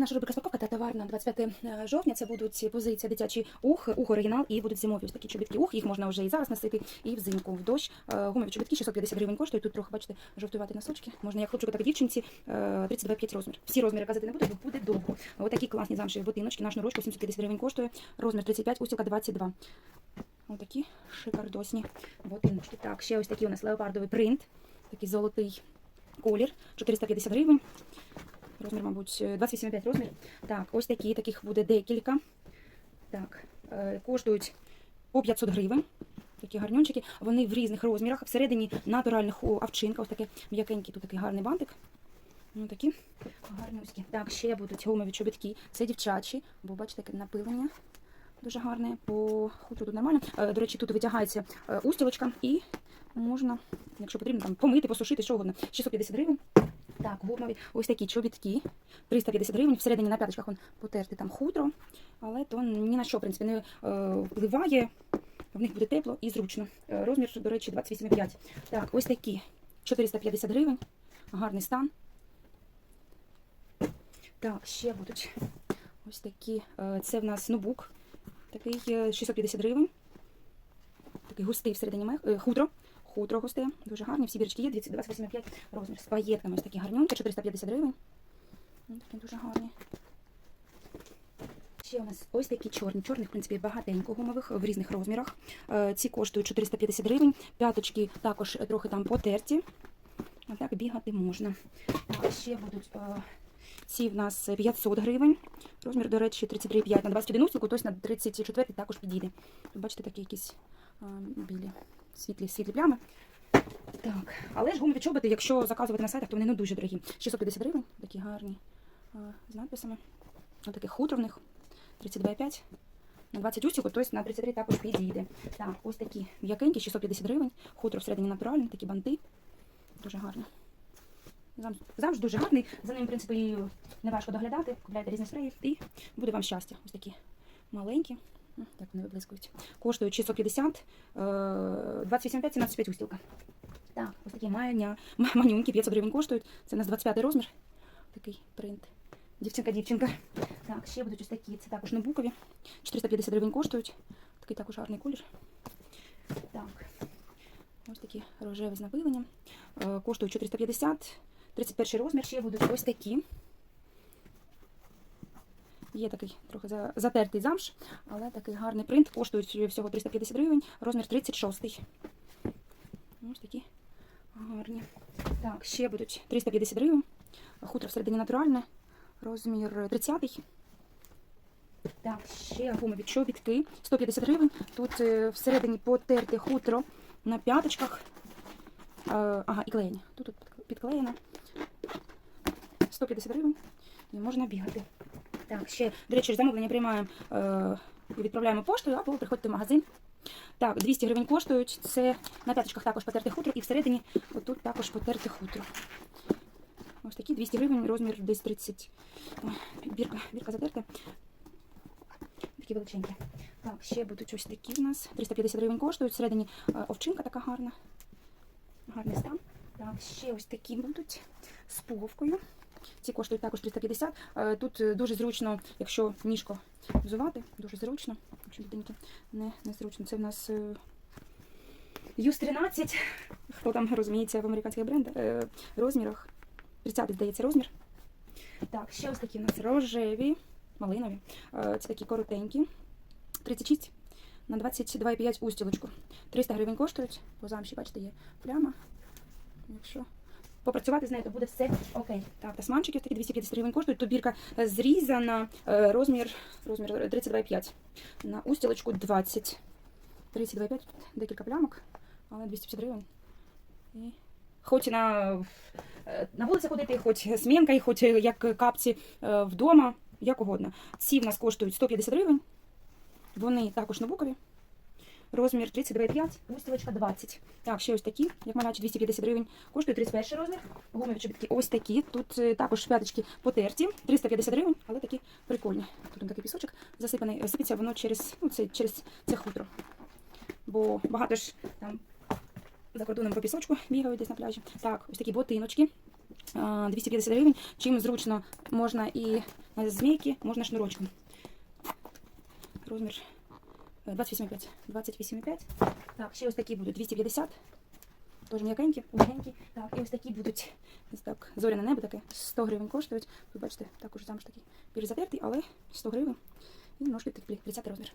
Наша рубрика «Спаковка» та товар на 25 жовтня. Це будуть позиція дитячий ух, ух оригінал і будуть зимові ось такі чобітки. Ух, їх можна вже і зараз носити, і взимку, в дощ. Е, Гумові чобітки 650 гривень коштують. Тут трохи, бачите, жовтувати носочки. Можна як хлопчику, так і дівчинці. Е, 32,5 розмір. Всі розміри казати не буду, бо буде довго. Ось такі класні замшеві ботиночки. Наш норочку 750 гривень коштує. Розмір 35, устілка 22. Ось такі шикардосні ботиночки. Так, ще ось такий у нас леопардовий принт. Такий золотий колір. 450 гривень. Розмір, мабуть, 28,5 розмір. Так, ось такі, таких буде декілька. Так, е, коштують по 500 гривень. Такі гарнюнчики. Вони в різних розмірах. Всередині натуральних овчинка. Ось таке м'якенький, тут такий гарний бантик. Ну такі гарнюські. Так, ще будуть гумові чобітки. Це дівчачі, бо бачите, таке напилення. Дуже гарне. По хутру тут нормально. Е, До речі, тут витягається е, устілочка і можна, якщо потрібно, там помити, посушити, що угодно. 650 гривень. Так, гумові ось такі чобітки. 350 гривень. Всередині на п'яточках потерти там хутро, але то ні на що, в принципі, не е, впливає. В них буде тепло і зручно. Е, розмір, до речі, 28,5. Так, ось такі 450 гривень. Гарний стан. Так, ще будуть ось такі. е, Це в нас ноутбук. Такий е, 650 гривень. Такий густий всередині хутро. Хутро густе, дуже гарні. Всі бірочки є, 28,5 розмір. З паєтками ось такі гарнюнки, 450 гривень. Ось такі дуже гарні. Ще у нас ось такі чорні. Чорних, в принципі, багатенько гумових в різних розмірах. Е, Ці коштують 450 гривень. П'яточки також трохи там потерті. Так бігати можна. Так, ще будуть е, ці в нас 500 гривень. Розмір, до речі, 33,5 на 21 устілку, тобто на 34 також підійде. Бачите, такі якісь е, білі світлі, світлі плями. Так, але ж гумові чоботи, якщо заказувати на сайтах, то вони не дуже дорогі. 650 гривень, такі гарні з надписами. Ось таких хутро в них 32,5 на 20 устілку, тобто на 33 також підійде. Так, ось такі м'якенькі, 650 гривень. Хутро всередині натуральне, такі банти. Дуже гарно. Замш дуже гарний. За ним, в принципі, і не важко доглядати. Купляєте різні спреї і буде вам щастя. Ось такі маленькі. Як вони виблискують. Коштують 650, е, 28,5, 17,5 устілка. Так, ось такі маня, ма- манюньки, 500 гривень коштують. Це у нас 25 розмір. Такий принт. Дівчинка-дівчинка. Так, ще будуть ось такі. Це також ноутбукові. 450 гривень коштують. Такий також гарний колір. Так. Ось такі рожеві з напиленням. Е, Коштують 450, 31 розмір. Ще будуть ось такі. Є такий трохи затертий замш, але такий гарний принт. Коштують всього 350 гривень, розмір 36. Ось такі гарні. Так, ще будуть 350 гривень. Хутро всередині натуральне, розмір 30. Так, ще гумові чобітки 150 гривень. Тут е, всередині потерте хутро на п'яточках. Е, ага, і клеєння. Тут підклеєно. 150 гривень. І можна бігати. Так, ще, до речі, замовлення приймаємо е, і відправляємо поштою, або приходьте в магазин. Так, 200 гривень коштують. Це на п'яточках також потерте хутро, і всередині отут також потерте хутро. Ось такі 200 гривень, розмір десь 30. Ой, бірка, бірка затерта. Такі величенькі. Так, ще будуть ось такі в нас. 350 гривень коштують. Всередині е, овчинка така гарна. Гарний стан. Так, ще ось такі будуть з пуговкою. Ці коштують також 350. Е, Тут е, дуже зручно, якщо ніжко взувати, дуже зручно. Якщо дитинки не, не зручно. Це в нас е, Юз 13. Хто там розуміється в американських брендах, розмірах. 30 здається розмір. Так, ще ось такі у нас рожеві, малинові. Це такі коротенькі. 36 на 22,5 устілочку. 300 гривень коштують. По замші, бачите, є пляма. Попрацювати з нею, то буде все окей. Так, тасманчики такі 250 гривень коштують. Тут бірка е, зрізана, е, розмір, розмір 32,5. На устілочку 20. 32,5, тут декілька плямок, але 250 гривень. І хоч на, е, на вулиці ходити, хоч смінка, і хоч як капці е, вдома, як угодно. Ці в нас коштують 150 гривень. Вони також набукові. Розмір 32,5, устілочка 20. Так, ще ось такі, як малячі, 250 гривень. Коштує 31 розмір. Гумові чобітки ось такі. Тут е, також п'яточки потерті, 350 гривень, але такі прикольні. Тут такий пісочок засипаний. Е, Сипеться воно через, ну, це, через це хутро. Бо багато ж там за кордоном по пісочку бігають десь на пляжі. Так, ось такі ботиночки. 250 гривень. Чим зручно можна і е, змійки можна шнурочком. Розмір е, 28,5. 28,5. Так, ще ось такі будуть 250. Тож м'якенькі, легенькі. Так, і ось такі будуть ось так, зоряне небо таке, 100 гривень коштують. Ви бачите, також замш такий більш затертий, але 100 гривень. І ножки такі 30 розмір.